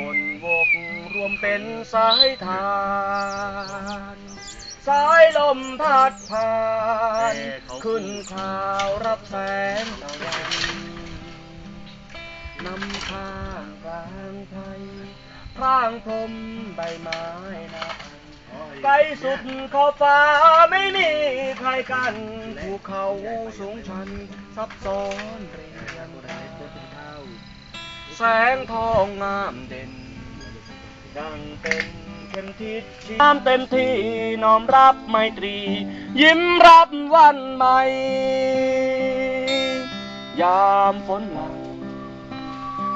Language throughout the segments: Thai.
วนวกรวมเป็นสายทาน สายลมพัดผ่าน ขึ้นข่าวรับแสงตะวันนำข้างกลางไทยพร่างพรมใบไม้นาไกลสุดขอบฟ้าไม่มีใครกันภูเขาสูงชันซับซ้อนเรียงราย แสงทองงามเด่น ดังเป็นเข็มทิศน้ำเต็มที่น้อมรับไมตรี ยิ้มรับวันใหม่ ยามฝนหลัง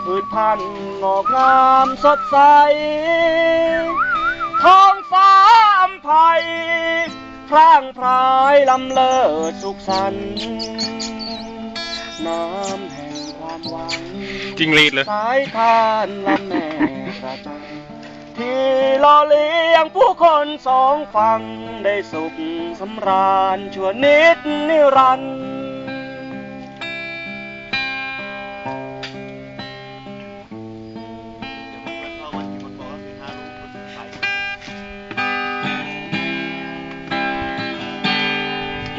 พืชพันธุ์งอกงามสดใส ท้องฟ้าอำไพพร่างพรายลำเลิศสุขสันต์น้ำ จิงรีดเลย สายทานลำแม่ประจันที่หล่อเลี้ยงผู้คนสองฝั่งได้สุขสำราญชั่วนิดนิรันดร์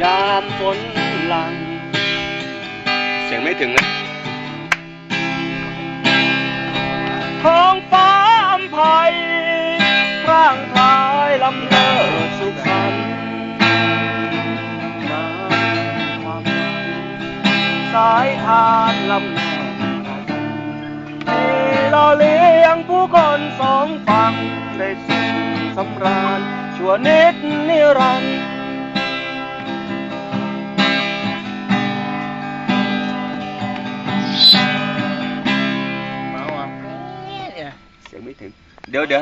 ยามฝนหลัง เสียงไม่ถึงนะ สายทานลำแม่ที่หล่อเลี้ยงผู้คนสองฝั่งได้สุขสำราญชั่วนิดนิรันดร์เสียงไม่ถึง เดี๋ยวเดี๋ยวให้